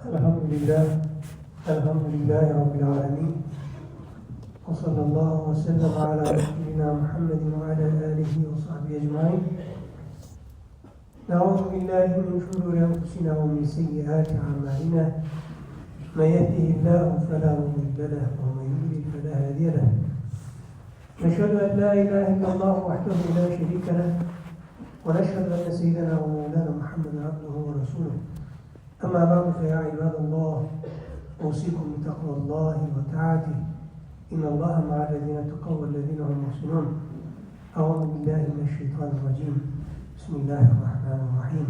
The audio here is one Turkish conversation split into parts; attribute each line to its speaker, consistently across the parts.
Speaker 1: الحمد لله الحمد لله رب العالمين وصلى الله وسلم على رسولنا محمد وعلى آله وصحبه أجمعين. نعوذ بالله من شرور أنفسنا ومن سيئات أعمالنا. من يهده الله فلا مضل له ومن يضلل فلا هادي له. نشهد أن لا إله إلا الله وحده لا شريك له ونشهد أن سيدنا ومولانا محمدا عبده ورسوله. أما بعد فيا عباد الله أوصيكم بتقوى الله وطاعته. إن الله مع الذين اتقوا والذين هم محسنون. أعوذ بالله من الشيطان الرجيم. بسم الله الرحمن الرحيم.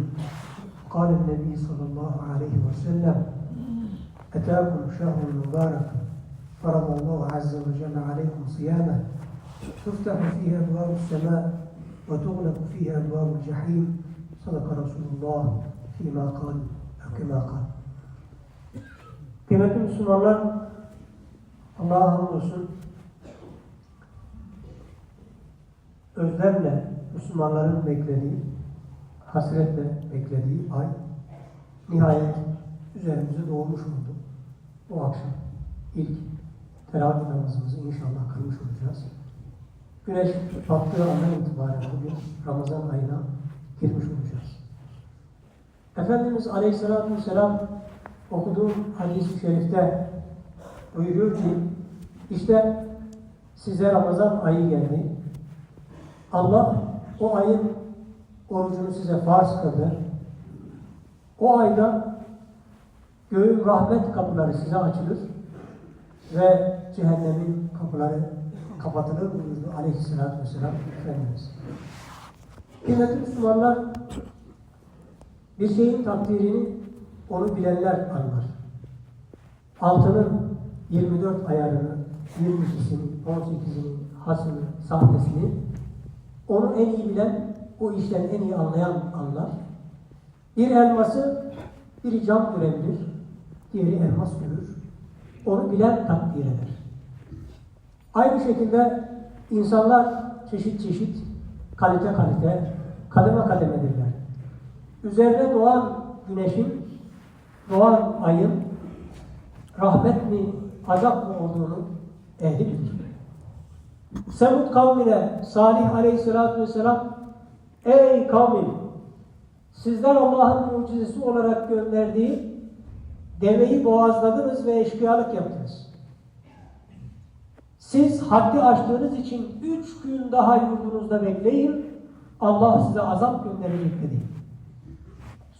Speaker 1: قال النبي صلى الله عليه وسلم أتاكم شهر مبارك. فرض الله عز وجل عليكم صيامه. تفتح فيه أبواب السماء وتغلق فيه أبواب الجحيم. صدق رسول الله فيما قال. itlaka. Kıymetli Müslümanlar, Allah'a hamdolsun özlemle Müslümanların beklediği, hasretle beklediği ay nihayet üzerimize doğmuş oldu. Bu akşam ilk teravih namazımızı inşallah kılmış olacağız. Güneş battığı andan itibaren bugün Ramazan ayına girmiş olacağız. Efendimiz Aleyhisselatü Vesselam okuduğum hadis-i şerifte buyuruyor ki işte size Ramazan ayı geldi. Allah o ayın orucunu size farz kıldı. O ayda göğün rahmet kapıları size açılır ve cehennemin kapıları kapatılır buyurdu aleyhissalatü vesselam Efendimiz. Kıymetli Müslümanlar bir şeyin takdirini onu bilenler anlar. Altının 24 ayarını, 22'sini, 18'ini, hasını, sahtesini onu en iyi bilen, o işten en iyi anlayan anlar. Bir elması biri cam görebilir, diğeri elmas görür. Onu bilen takdir eder. Aynı şekilde insanlar çeşit çeşit, kalite kalite, kademe kademedirler. Üzerine doğan güneşin, doğan ayın rahmet mi, azap mı olduğunu ehli bilir. Semud kavmine Salih aleyhissalatü vesselam Ey kavmim! Sizler Allah'ın mucizesi olarak gönderdiği deveyi boğazladınız ve eşkıyalık yaptınız. Siz haddi aştığınız için üç gün daha yurdunuzda bekleyin. Allah size azap gönderecek dedi.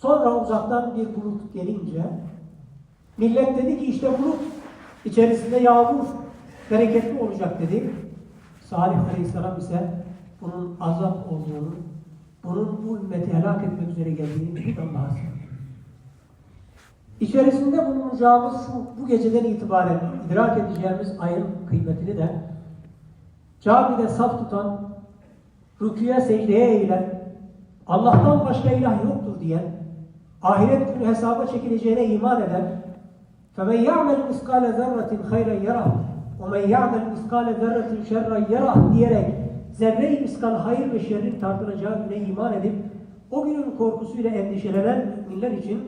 Speaker 1: Sonra uzaktan bir bulut gelince millet dedi ki işte bulut içerisinde yağmur bereketli olacak dedi. Salih Aleyhisselam ise bunun azap olduğunu, bunun bu ümmeti helak etmek üzere geldiğini söyledi. İçerisinde bulunacağımız şu bu geceden itibaren idrak edeceğimiz ayın kıymetini de camide saf tutan, rüküye secdeye eğilen, Allah'tan başka ilah yoktur diyen, ahiret günü hesaba çekileceğine iman eden, فَمَنْ يَعْمَلْ مِسْقَالَ ذَرَّةٍ خَيْرًا يَرَهُ وَمَنْ يَعْمَلْ مِسْقَالَ ذَرَّةٍ شَرًّا يَرَهُ diyerek zerre-i miskal hayır ve şerrin tartılacağı güne iman edip o günün korkusuyla endişelenen müminler için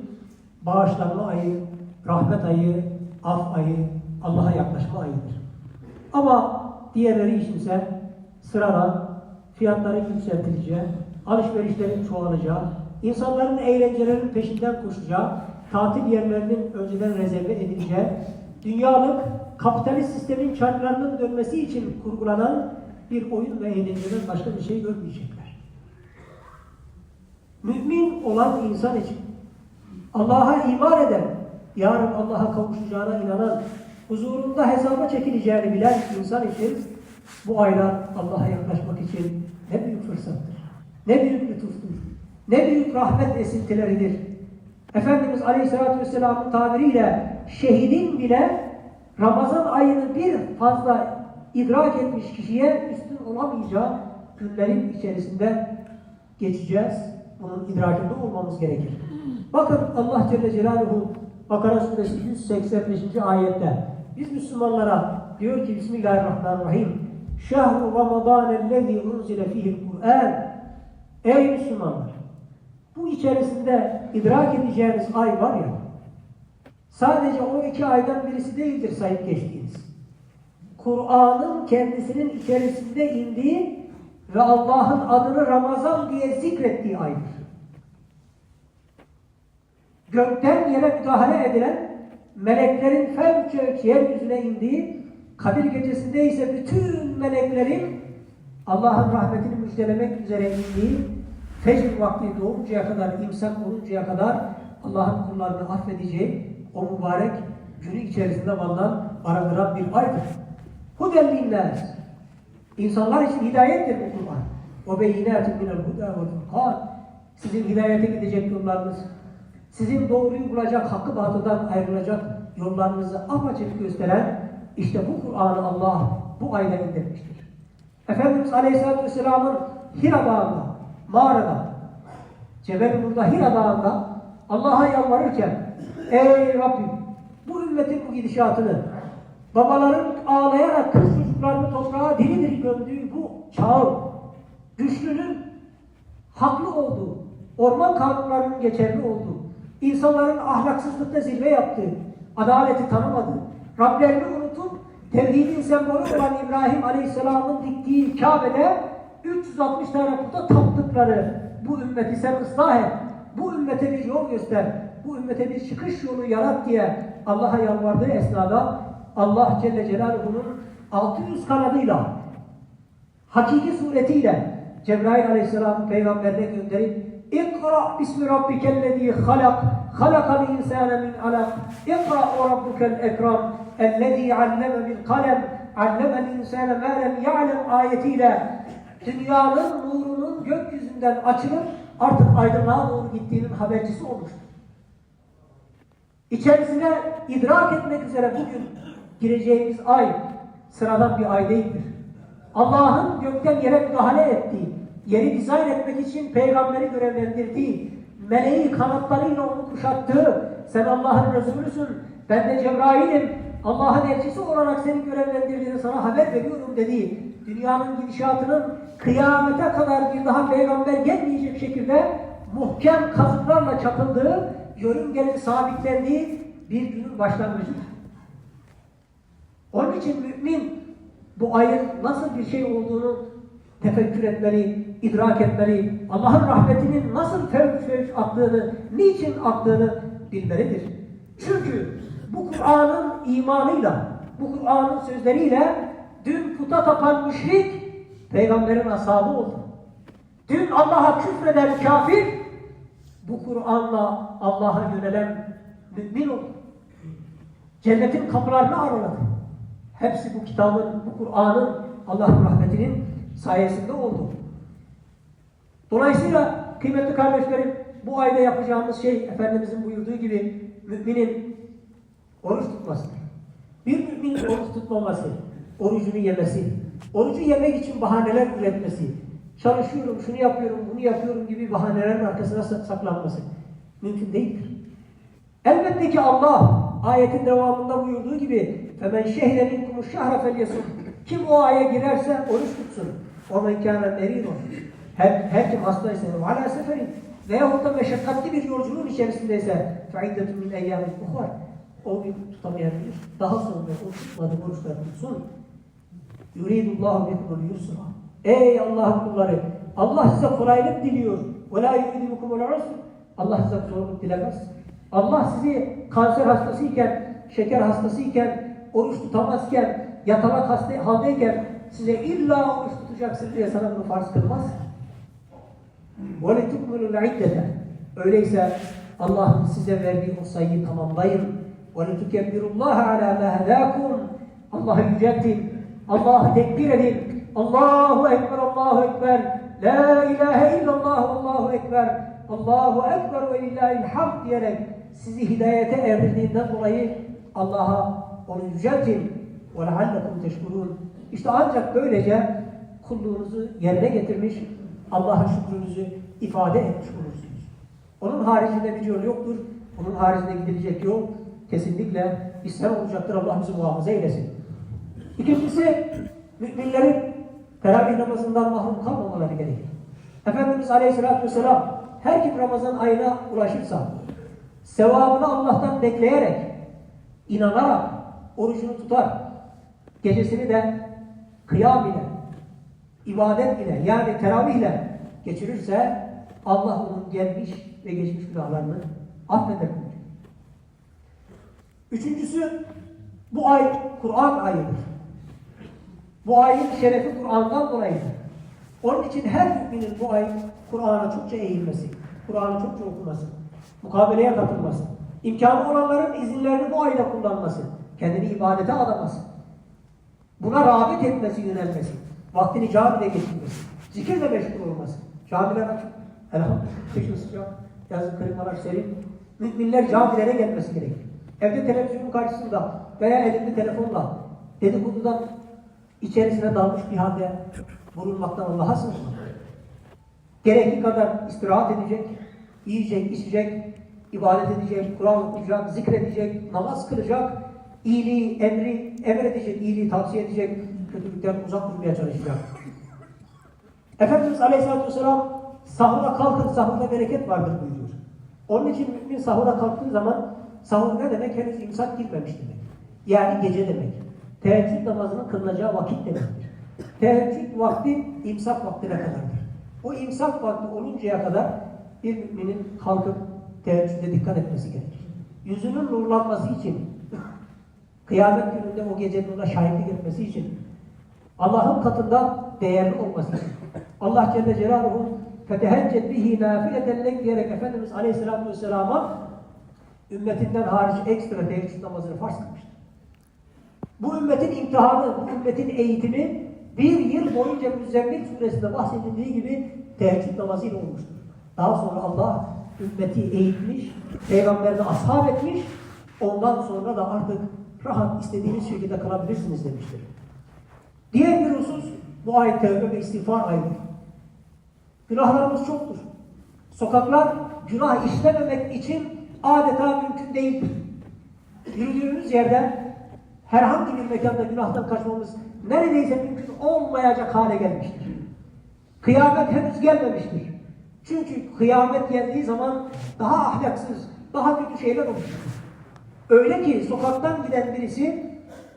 Speaker 1: bağışlanma ayı, rahmet ayı, af ayı, Allah'a yaklaşma ayıdır. Ama diğerleri içinse sıradan fiyatların yükseltileceği, alışverişlerin çoğalacağı, insanların eğlencelerin peşinden koşacağı, tatil yerlerinin önceden rezerve edileceği, dünyalık kapitalist sistemin çarklarının dönmesi için kurgulanan bir oyun ve eğlenceden başka bir şey görmeyecekler. Mümin olan insan için Allah'a iman eden, yarın Allah'a kavuşacağına inanan, huzurunda hesaba çekileceğini bilen insan için bu aylar Allah'a yaklaşmak için ne büyük fırsattır, ne büyük lütuftur, ne büyük rahmet esintileridir. Efendimiz Aleyhisselatü Vesselam'ın tabiriyle şehidin bile Ramazan ayını bir fazla idrak etmiş kişiye üstün olamayacağı günlerin içerisinde geçeceğiz. Bunun idrakinde olmamız gerekir. Bakın Allah Celle Celaluhu Bakara suresi 185. ayette biz Müslümanlara diyor ki Bismillahirrahmanirrahim Şehru Ramazanellezi unzile fihil Kur'an Ey Müslümanlar! Bu içerisinde idrak edeceğiniz ay var ya sadece o iki aydan birisi değildir sayıp geçtiğiniz. Kur'an'ın kendisinin içerisinde indiği ve Allah'ın adını Ramazan diye zikrettiği aydır. Gökten yere müdahale edilen meleklerin fevç yeryüzüne indiği Kadir gecesinde ise bütün meleklerin Allah'ın rahmetini müjdelemek üzere indiği fecr vakti doğuncaya kadar, imsak oluncaya kadar Allah'ın kullarını affedeceği o mübarek günü içerisinde vallahi barındıran bir aydır. Huden linnâs. İnsanlar için hidayettir bu Kur'an. O beyinâtin minel hudâ ve furkân. Sizin hidayete gidecek yollarınız, sizin doğruyu bulacak, hakkı batıldan ayrılacak yollarınızı apaçık gösteren işte bu Kur'an'ı Allah bu ayda indirmiştir. Efendimiz Aleyhisselatü Vesselam'ın Hira Dağı'nda, mağarada, Cebel Nur'da Hira Dağı'nda Allah'a yalvarırken Ey Rabbim bu ümmetin bu gidişatını babaların ağlayarak kız çocuklarını toprağa diri diri gömdüğü bu çağ güçlünün haklı olduğu, orman kanunlarının geçerli olduğu, insanların ahlaksızlıkta zirve yaptığı, adaleti tanımadığı, Rablerini unutup tevhidin sembolü olan İbrahim Aleyhisselam'ın diktiği Kabe'de 360 tane puta taptıkları bu ümmeti sen ıslah et, bu ümmete bir yol göster, bu ümmete bir çıkış yolu yarat diye Allah'a yalvardığı esnada Allah Celle Celaluhu'nun 600 kanadıyla hakiki suretiyle Cebrail Aleyhisselam peygamberine gönderip İkra bismi rabbikellezî halak halakal insâne min alak İkra o rabbukel ekram ellezî alleme bil kalem allemel insâne mâ lem ya'lem ayetiyle dünyanın nurunun gökyüzünden açılıp artık aydınlığa doğru gittiğinin habercisi olmuştur. İçerisine idrak etmek üzere bugün gireceğimiz ay sıradan bir ay değildir. Allah'ın gökten yere müdahale ettiği, yeri dizayn etmek için peygamberi görevlendirdiği, meleği kanatlarıyla onu kuşattığı, sen Allah'ın Resulüsün, ben de Cebrail'im, Allah'ın elçisi olarak seni görevlendirdiğini sana haber veriyorum dediği, dünyanın gidişatının kıyamete kadar bir daha peygamber gelmeyecek şekilde muhkem kazıklarla çakıldığı, yörüngenin sabitlendiği bir günün başlangıcıdır. Onun için mümin bu ayın nasıl bir şey olduğunu tefekkür etmeli, idrak etmeli, Allah'ın rahmetinin nasıl fevç fevç aktığını, niçin aktığını bilmelidir. Çünkü bu Kur'an'ın imanıyla, bu Kur'an'ın sözleriyle dün puta tapan müşrik peygamberin ashabı oldu. Dün Allah'a küfreden kafir bu Kur'an'la Allah'a yönelen mümin oldu. Cennetin kapılarını araladı. Hepsi bu kitabın, bu Kur'an'ın Allah'ın rahmetinin sayesinde oldu. Dolayısıyla kıymetli kardeşlerim bu ayda yapacağımız şey Efendimizin buyurduğu gibi müminin oruç tutmasıdır. Bir müminin oruç tutmaması, orucunu yemesi, orucu yemek için bahaneler üretmesi, çalışıyorum, şunu yapıyorum, bunu yapıyorum gibi bahanelerin arkasına saklanması mümkün değildir. Elbette ki Allah ayetin devamında buyurduğu gibi فَمَنْ شَهِدَ مِنْكُمُ الشَّهْرَ فَلْيَسُمْ Kim o aya girerse oruç tutsun. وَمَنْ كَانَ مَرِيضًا her, her kim hastaysa وَعَلَى سَفَرٍ veyahut da meşakkatli bir yolculuğun içerisindeyse فَعِدَّةٌ مِنْ اَيَّامٍ اُخَرٍ O gün tutamayabilir. Daha sonra o tutmadı oruçları tutsun. يُرِيدُ اللّٰهُ بِكُمُ الْيُسْرَ Ey Allah'ın kulları! Allah size kolaylık diliyor. وَلَا يُرِيدُ بِكُمُ الْعُسْرِ Allah size zorluk dilemez. Allah sizi kanser hastasıyken, şeker hastasıyken, oruç tutamazken, yatalak hasta haldeyken size illa oruç tutacaksın diye sana bunu farz kılmaz. وَلَتُكْمُلُ الْعِدَّةَ Öyleyse Allah size verdiği o sayıyı tamamlayın. وَلَتُكَبِّرُ اللّٰهَ عَلَى مَا هَدَاكُمْ Allah'ı yüceltin, Allah'ı tekbir edin. Allahu Ekber, Allahu Ekber. La ilahe illallah, Allahu Ekber. Allahu Ekber ve lillahil hamd diyerek sizi hidayete erdirdiğinden dolayı Allah'a onu yüceltin. Ve leallekum teşkurun. İşte ancak böylece kulluğunuzu yerine getirmiş, Allah'a şükrünüzü ifade etmiş olursunuz. Onun haricinde bir yol yoktur. Onun haricinde gidilecek yol kesinlikle İslam olacaktır. Allah bizi muhafaza eylesin. İkincisi, müminlerin teravih namazından mahrum kalmamaları gerekir. Efendimiz Aleyhisselatü Vesselam her kim Ramazan ayına ulaşırsa sevabını Allah'tan bekleyerek inanarak orucunu tutar, gecesini de kıyam ile, ibadet ile yani teravih ile geçirirse Allah onun gelmiş ve geçmiş günahlarını affeder. Üçüncüsü bu ay Kur'an ayıdır. Bu ayın şerefi Kur'an'dan dolayıdır. Onun için her müminin bu ay Kur'an'a çokça eğilmesi, Kur'an'ı çokça okuması, mukabeleye katılması, imkanı olanların izinlerini bu ayda kullanması, kendini ibadete adaması, buna rağbet etmesi, yönelmesi, vaktini camide geçirmesi, zikirle meşgul olması, camiler açık, elhamdülillah, kışın sıcak, yazın klimalar serin, müminler camilere gelmesi gerekir. Evde televizyonun karşısında veya elinde telefonla dedikodudan içerisine dalmış bir halde bulunmaktan Allah'a sığınmak. Gerekli kadar istirahat edecek, yiyecek, içecek, ibadet edecek, Kur'an okuyacak, zikredecek, namaz kılacak, iyiliği, emri emredecek, iyiliği tavsiye edecek, kötülükten uzak durmaya çalışacak. Efendimiz Aleyhisselatü Vesselam sahura kalkın, sahurda bereket vardır buyuruyor. Onun için mümin sahura kalktığı zaman sahur ne demek? Henüz imsak girmemiş demek. Yani gece demek. Teheccüd namazının kılınacağı vakit demektir. Teheccüd vakti imsak vaktine kadardır. O imsak vakti oluncaya kadar bir müminin kalkıp teheccüde dikkat etmesi gerekir. Yüzünün nurlanması için, kıyamet gününde o gecenin ona şahitlik etmesi için, Allah'ın katında değerli olması için. Allah Celle Celaluhu feteheccet bihi nafileten lek diyerek Efendimiz Aleyhisselatü Vesselam'a ümmetinden hariç ekstra teheccüd namazını farz kılmıştır. Bu ümmetin imtihanı, bu ümmetin eğitimi bir yıl boyunca Müzzemmil suresinde bahsedildiği gibi teheccüd namazıyla olmuştur. Daha sonra Allah ümmeti eğitmiş, peygamberine ashab etmiş, ondan sonra da artık rahat istediğiniz şekilde kılabilirsiniz demiştir. Diğer bir husus, bu ay tevbe ve istiğfar ayıdır. Günahlarımız çoktur. Sokaklar günah işlememek için adeta mümkün değildir. Yürüdüğümüz yerden herhangi bir mekanda günahtan kaçmamız neredeyse mümkün olmayacak hale gelmiştir. Kıyamet henüz gelmemiştir. Çünkü kıyamet geldiği zaman daha ahlaksız, daha kötü şeyler olur. Öyle ki sokaktan giden birisi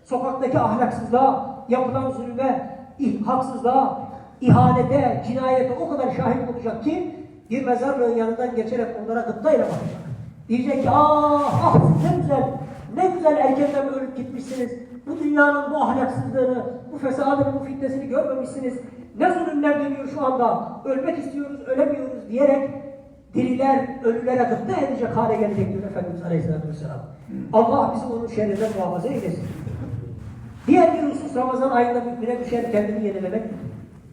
Speaker 1: sokaktaki ahlaksızlığa, yapılan zulme, haksızlığa, ihanete, cinayete o kadar şahit olacak ki bir mezarlığın yanından geçerek onlara gıptayla bakacak. Diyecek ki ah ah ne güzel, ne güzel erkenden ölüp gitmişsiniz. Bu dünyanın bu ahlaksızlığını, bu fesadını, bu fitnesini görmemişsiniz. Ne zulümler dönüyor şu anda. Ölmek istiyoruz, ölemiyoruz diyerek diriler ölülere gıpta edecek hale gelecek diyor Efendimiz Aleyhisselatü Vesselam. Allah bizi onun şerrinden muhafaza eylesin. Diğer bir husus Ramazan ayında mümine düşen kendini yenilemek.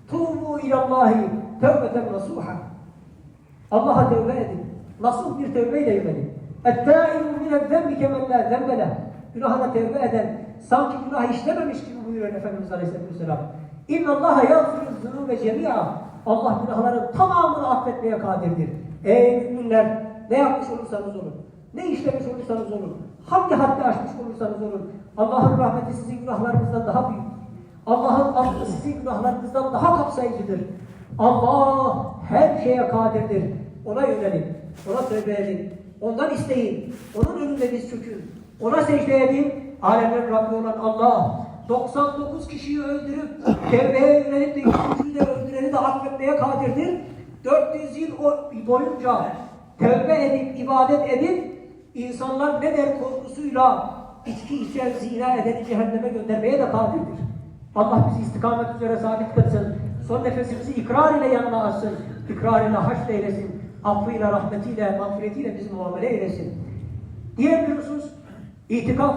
Speaker 1: Tuğbu ilallahi tevbeten nasuha. Allah'a tevbe edin. Nasuh bir tevbeyle yönelin. Ettâibu minen zembi kemen lâ zembele. Günahına tevbe eden, sanki günah işlememiş gibi buyuruyor Efendimiz Aleyhisselatü Vesselam. İnna Allaha yağfiru zunube cemi'a. Allah günahların tamamını affetmeye kadirdir. Ey müminler ne yapmış olursanız olun, ne işlemiş olursanız olun, hangi haddi aşmış olursanız olun, Allah'ın rahmeti sizin günahlarınızdan daha büyük. Allah'ın affı sizin günahlarınızdan daha kapsayıcıdır. Allah her şeye kadirdir. Ona yönelin, ona tövbe edin, ondan isteyin, onun önünde diz çökün, ona secde edin. Alemlerin Rabbi olan Allah 99 kişiyi öldürüp tevbeye yönelip de de öldüreni de affetmeye kadirdir. 400 yıl boyunca tevbe edip, ibadet edip insanlar ne der korkusuyla içki içer, zina edeni cehenneme göndermeye de kadirdir. Allah bizi istikamet üzere sabit kılsın. Son nefesimizi ikrar ile yanına alsın. İkrar ile haşr eylesin. Affıyla, rahmetiyle, mağfiretiyle bizi muamele eylesin. Diğer bir husus, itikaf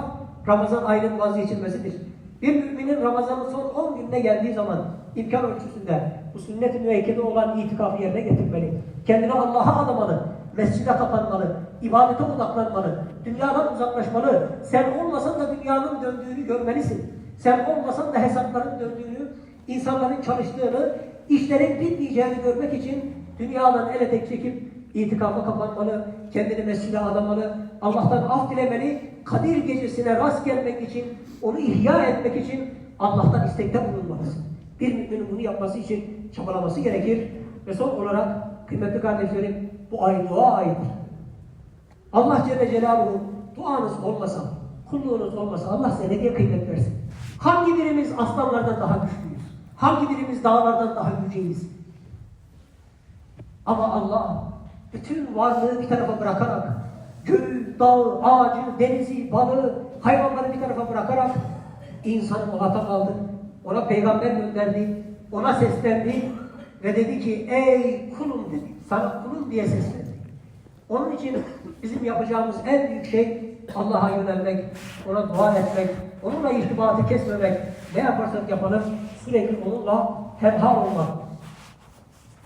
Speaker 1: Ramazan ayının vazgeçilmesidir. Bir müminin Ramazan'ın son 10 gününe geldiği zaman imkan ölçüsünde bu sünnet-i müekkede olan itikafı yerine getirmeli. Kendini Allah'a adamalı, mescide kapanmalı, ibadete odaklanmalı, dünyadan uzaklaşmalı. Sen olmasan da dünyanın döndüğünü görmelisin. Sen olmasan da hesapların döndüğünü, insanların çalıştığını, işlerin bitmeyeceğini görmek için dünyadan el etek çekip itikafa kapanmalı, kendini mescide adamalı, Allah'tan af dilemeli, Kadir gecesine rast gelmek için, onu ihya etmek için Allah'tan istekte bulunmalısın. Bir müminin bunu yapması için çabalaması gerekir. Ve son olarak kıymetli kardeşlerim bu ay dua ayıdır. Allah Celle Celaluhu duanız olmasa, kulluğunuz olmasa Allah size ne diye kıymet versin? Hangi birimiz aslanlardan daha güçlüyüz? Hangi birimiz dağlardan daha yüceyiz? Ama Allah bütün varlığı bir tarafa bırakarak göğü, dağı, ağacı, denizi, balığı, hayvanları bir tarafa bırakarak insanı muhatap aldı. Ona peygamber gönderdi. Ona seslendi ve dedi ki ey kulum dedi. Sana kulum diye seslendi. Onun için bizim yapacağımız en büyük şey Allah'a yönelmek, ona dua etmek, onunla irtibatı kesmemek. Ne yaparsak yapalım sürekli onunla hemhal olmak.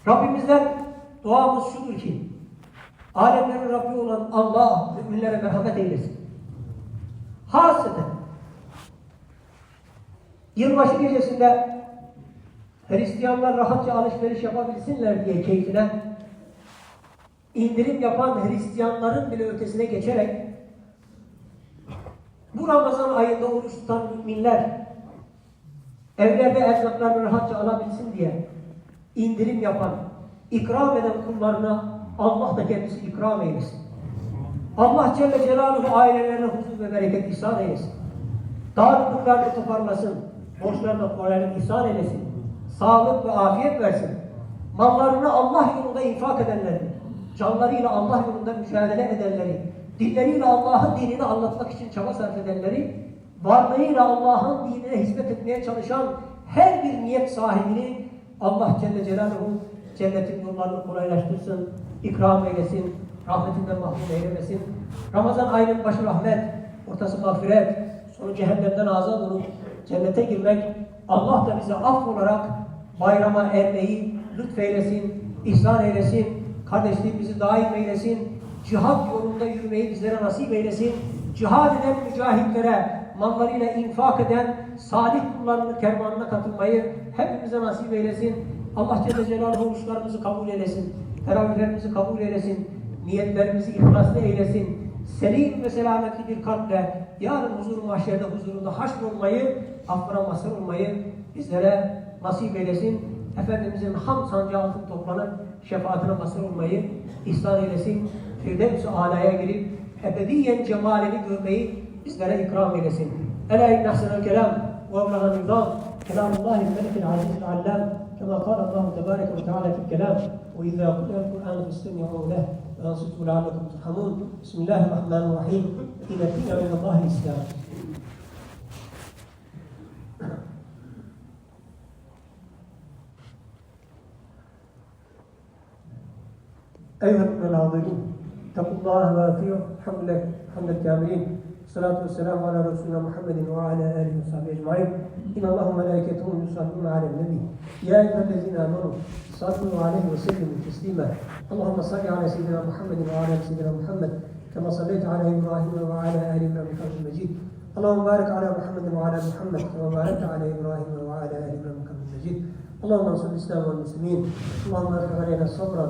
Speaker 1: Rabbimizden duamız şudur ki alemlerin Rabbi olan Allah müminlere merhamet eylesin. Hasreten yılbaşı gecesinde Hristiyanlar rahatça alışveriş yapabilsinler diye keyfine indirim yapan Hristiyanların bile ötesine geçerek bu Ramazan ayında oruç tutan müminler evlerde erzaklarını rahatça alabilsin diye indirim yapan, ikram eden kullarına Allah da kendisi ikram eylesin. Allah Celle Celaluhu ailelerine huzur ve bereket ihsan eylesin. Dağınıklıklarını toparlasın, borçlarına kolaylık ihsan eylesin. Sağlık ve afiyet versin. Mallarını Allah yolunda infak edenleri, canlarıyla Allah yolunda mücadele edenleri, dilleriyle Allah'ın dinini anlatmak için çaba sarf edenleri, varlığıyla Allah'ın dinine hizmet etmeye çalışan her bir niyet sahibini Allah Celle Celaluhu cennetin yollarını kolaylaştırsın, ikram eylesin, rahmetinden mahrum eylemesin. Ramazan ayının başı rahmet, ortası mağfiret, sonu cehennemden azat olup cennete girmek, Allah da bize af olarak bayrama ermeyi lütfeylesin, ihsan eylesin, kardeşliğimizi daim eylesin, cihat yolunda yürümeyi bizlere nasip eylesin, cihad eden mücahitlere, mallarıyla infak eden salih kullarının kervanına katılmayı hepimize nasip eylesin. Allah Celle Celaluhu oruçlarımızı kabul eylesin, teravihlerimizi kabul eylesin, niyetlerimizi ihlaslı eylesin, selim ve selametli bir kalple yarın huzur mahşerde huzurunda haşr olmayı, affına mazhar olmayı bizlere nasip eylesin. Efendimizin ham sancağı altında toplanıp şefaatine mazhar olmayı ihsan eylesin. Firdevs-i alaya girip ebediyen cemalini görmeyi bizlere ikram eylesin. Ela inne ahsenel kelam ve evlaha nizam kelamullahi melikil azizil allam كما قال الله تبارك وتعالى في الكلام وإذا قرئ القرآن فاستمعوا له وأنصتوا لعلكم ترحمون بسم الله الرحمن الرحيم إن الدين من الله الإسلام أيها الحاضرين اتقوا الله وأطيعوا لله حمد الكاملين والصلاة والسلام على رسولنا محمد وعلى آله وصحبه أجمعين. إن الله وملائكته يصلون على النبي. يا أيها الذين آمنوا صلوا عليه وسلموا تسليما. اللهم صل على سيدنا محمد وعلى سيدنا محمد كما صليت على إبراهيم وعلى آل إبراهيم إنك حميد مجيد اللهم بارك على محمد وعلى محمد كما باركت على إبراهيم وعلى آل إبراهيم إنك حميد مجيد اللهم انصر الإسلام والمسلمين. اللهم ارفع علينا صبرا.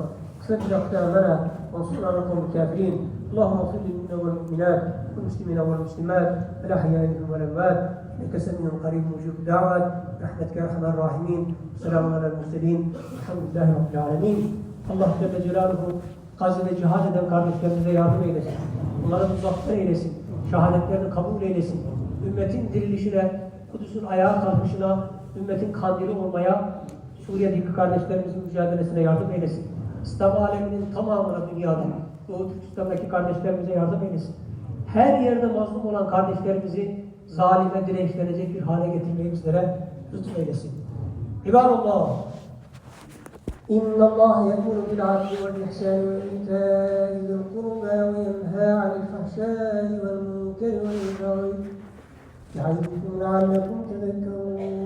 Speaker 1: ثبت أقدامنا وانصرنا على القوم الكافرين. اللهم اغفر للمؤمنين والمؤمنات. والمسلمين والمسلمات الأحياء منهم والأموات إنك سميع قريب مجيب الدعوات برحمتك يا أرحم الراحمين سلام على المرسلين الحمد لله رب العالمين Allah Celle Celaluhu Gazze'de cihad eden kardeşlerimize yardım eylesin. Onları muzaffer eylesin. Şehadetlerini kabul eylesin. Ümmetin dirilişine, Kudüs'ün ayağa kalkışına, ümmetin kandili olmaya, Suriye'deki kardeşlerimizin mücadelesine yardım eylesin. İslam aleminin tamamına dünyada, Doğu Türkistan'daki kardeşlerimize yardım eylesin. her yerde mazlum olan kardeşlerimizi zalime dirençlenecek bir hale getirmeyi bizlere lütfeylesin. İbadallah. İnna Allah yekulu bil adli vel ihsani ve itai zil kurba ve yenha anil fahşai vel munkeri vel idrari. Ya'idkum leallekum tezekkerun.